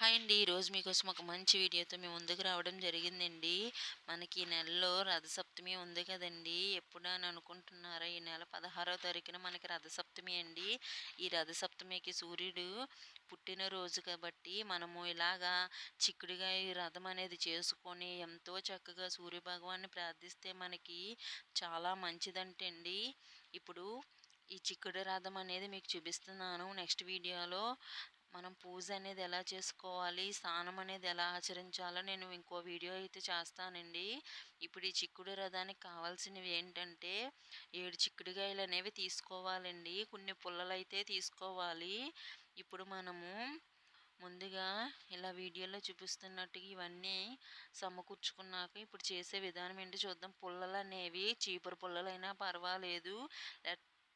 Hi అండి. ఈరోజు మీకోసం ఒక మంచి వీడియోతో మేము ముందుకు రావడం జరిగిందండి. మనకి ఈ నెలలో రథసప్తమి ఉంది కదండి. ఎప్పుడు అని అనుకుంటున్నారా? ఈ నెల పదహారవ తారీఖున మనకి రథసప్తమి అండి. ఈ రథసప్తమికి సూర్యుడు పుట్టినరోజు కాబట్టి మనము ఇలాగా చిక్కుడుగా ఈ రథం అనేది చేసుకొని ఎంతో చక్కగా సూర్య భగవాన్ని ప్రార్థిస్తే మనకి చాలా మంచిదంటండి. ఇప్పుడు ఈ చిక్కుడు రథం అనేది మీకు చూపిస్తున్నాను. నెక్స్ట్ వీడియోలో మనం పూజ అనేది ఎలా చేసుకోవాలి స్నానం అనేది ఎలా ఆచరించాలో నేను ఇంకో వీడియో అయితే చేస్తానండి. ఇప్పుడు ఈ చిక్కుడు రథానికి కావాల్సినవి ఏంటంటే ఏడు చిక్కుడుగాయలు అనేవి తీసుకోవాలండి. కొన్ని పుల్లలు అయితే తీసుకోవాలి. ఇప్పుడు మనము ముందుగా ఇలా వీడియోలో చూపిస్తున్నట్టుగా ఇవన్నీ సమకూర్చుకున్నాక ఇప్పుడు చేసే విధానం ఏంటి చూద్దాం. పుల్లలు అనేవి చీపురు పుల్లలైనా పర్వాలేదు.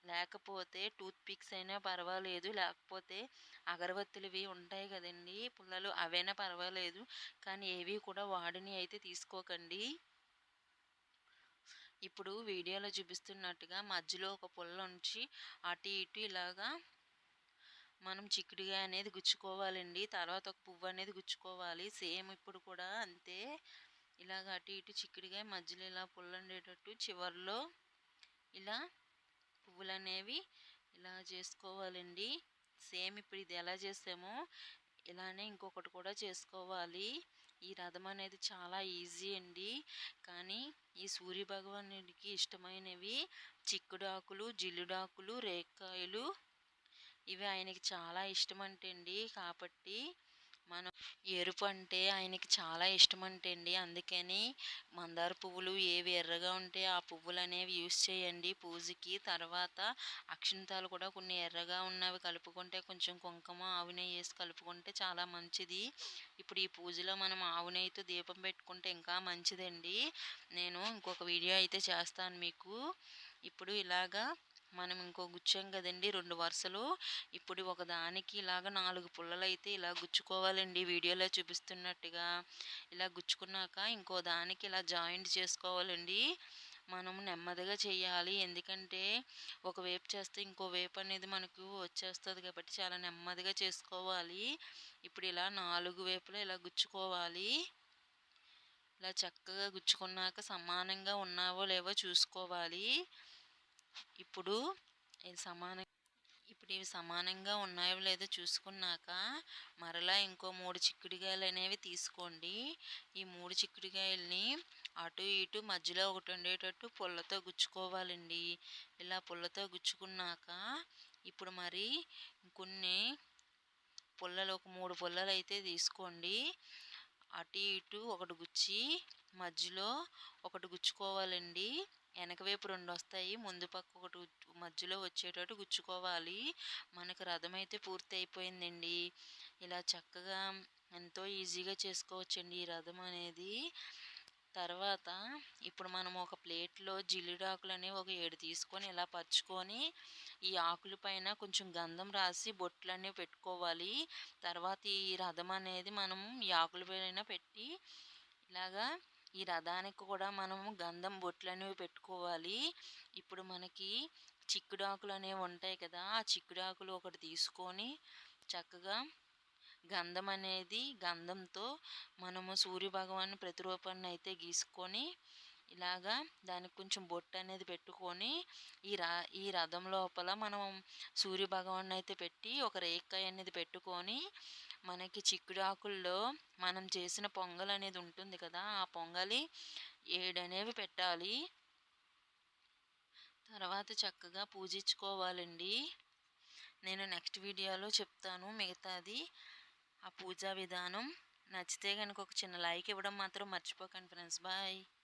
లేకపోతే టూత్ పిక్స్ అయినా పర్వాలేదు. లేకపోతే అగరబత్తులవి ఉంటాయి కదండి పుల్లలు అవైనా పర్వాలేదు. కానీ ఏవి కూడా వాడిని అయితే తీసుకోకండి. ఇప్పుడు వీడియోలో చూపిస్తున్నట్టుగా మధ్యలో ఒక పుల్ల ఉంచి అటు ఇటు ఇలాగా మనం చిక్కుడుగా అనేది గుచ్చుకోవాలండి. తర్వాత ఒక పువ్వు అనేది గుచ్చుకోవాలి. సేమ్ ఇప్పుడు కూడా అంతే. ఇలాగ అటు ఇటు చిక్కుడుగా మధ్యలో ఇలా పుల్ల ఉండేటట్టు చివరిలో ఇలా పువ్వులు అనేవి ఇలా చేసుకోవాలండి. సేమ్ ఇప్పుడు ఇది ఎలా చేసామో ఇలానే ఇంకొకటి కూడా చేసుకోవాలి. ఈ రథం అనేది చాలా ఈజీ అండి. కానీ ఈ సూర్య భగవానుడికి ఇష్టమైనవి చిక్కుడాకులు జిల్లుడాకులు రేక్కాయలు ఇవి ఆయనకి చాలా ఇష్టం అంటండి. కాబట్టి మనం ఎరుపు అంటే ఆయనకి చాలా ఇష్టం అంటండి అందుకని మందార పువ్వులు ఏవి ఎర్రగా ఉంటే ఆ పువ్వులు అనేవి యూస్ చేయండి. పూజకి తర్వాత అక్షింతాలు కూడా కొన్ని ఎర్రగా ఉన్నవి కలుపుకుంటే కొంచెం కుంకుమ ఆవు నెయ్యి వేసి కలుపుకుంటే చాలా మంచిది. ఇప్పుడు ఈ పూజలో మనం ఆవు నెయ్యితో దీపం పెట్టుకుంటే ఇంకా మంచిదండి. నేను ఇంకొక వీడియో అయితే చేస్తాను మీకు. ఇప్పుడు ఇలాగా మనం ఇంకో గుచ్చాం కదండి రెండు వరుసలు. ఇప్పుడు ఒకదానికి ఇలాగ నాలుగు పుల్లలు అయితే ఇలా గుచ్చుకోవాలండి. వీడియోలో చూపిస్తున్నట్టుగా ఇలా గుచ్చుకున్నాక ఇంకో దానికి ఇలా జాయింట్ చేసుకోవాలండి. మనం నెమ్మదిగా చేయాలి. ఎందుకంటే ఒక వేపు చేస్తే ఇంకో వేపు అనేది మనకు వచ్చేస్తుంది కాబట్టి చాలా నెమ్మదిగా చేసుకోవాలి. ఇప్పుడు ఇలా నాలుగు వేపులు ఇలా గుచ్చుకోవాలి. ఇలా చక్కగా గుచ్చుకున్నాక సమానంగా ఉన్నావో లేవో చూసుకోవాలి. ఇప్పుడు ఇది సమానం ఇప్పుడు ఇవి సమానంగా ఉన్నాయో లేదో చూసుకున్నాక మరలా ఇంకో మూడు చిక్కుడుకాయలు అనేవి తీసుకోండి. ఈ మూడు చిక్కుడుకాయల్ని అటు ఇటు మధ్యలో ఒకటి ఉండేటట్టు పుల్లతో గుచ్చుకోవాలండి. ఇలా పుల్లతో గుచ్చుకున్నాక ఇప్పుడు మరి కొన్ని పుల్లలు ఒక మూడు పుల్లలు అయితే తీసుకోండి. అటు ఇటు ఒకటి గుచ్చి మధ్యలో ఒకటి గుచ్చుకోవాలండి. వెనక వైపు రెండు వస్తాయి ముందు పక్క ఒకటి మధ్యలో వచ్చేటట్టు గుచ్చుకోవాలి. మనకు రథం అయితే పూర్తి అయిపోయిందండి ఇలా చక్కగా ఎంతో ఈజీగా చేసుకోవచ్చండి ఈ రథం అనేది. తర్వాత ఇప్పుడు మనం ఒక ప్లేట్లో జిల్లుడాకులు అనేవి ఒక ఏడు తీసుకొని ఇలా పరుచుకొని ఈ ఆకుల పైన కొంచెం గంధం రాసి బొట్లన్నీ పెట్టుకోవాలి. తర్వాత ఈ రథం అనేది మనం ఈ ఆకుల పైన పెట్టి ఇలాగా ఈ రథానికి కూడా మనము గంధం బొట్లు అనేవి పెట్టుకోవాలి. ఇప్పుడు మనకి చిక్కుడాకులు అనేవి ఉంటాయి కదా ఆ చిక్కుడాకులు ఒకటి తీసుకొని చక్కగా గంధం అనేది గంధంతో మనము సూర్య భగవాన్ ప్రతిరూపాన్ని అయితే గీసుకొని ఇలాగా దానికి కొంచెం బొట్టు అనేది పెట్టుకొని ఈ రా ఈ రథం లోపల మనం సూర్య భగవాన్ అయితే పెట్టి ఒక రేకాయ అనేది పెట్టుకొని మనకి చిక్కుడాకుల్లో మనం చేసిన పొంగల్ అనేది ఉంటుంది కదా ఆ పొంగలి ఏడనేవి పెట్టాలి. తర్వాత చక్కగా పూజించుకోవాలండి. నేను నెక్స్ట్ వీడియోలో చెప్తాను మిగతాది. ఆ పూజా విధానం. నచ్చితే కనుక ఒక చిన్న లైక్ ఇవ్వడం మాత్రం మర్చిపోకండి ఫ్రెండ్స్. బాయ్.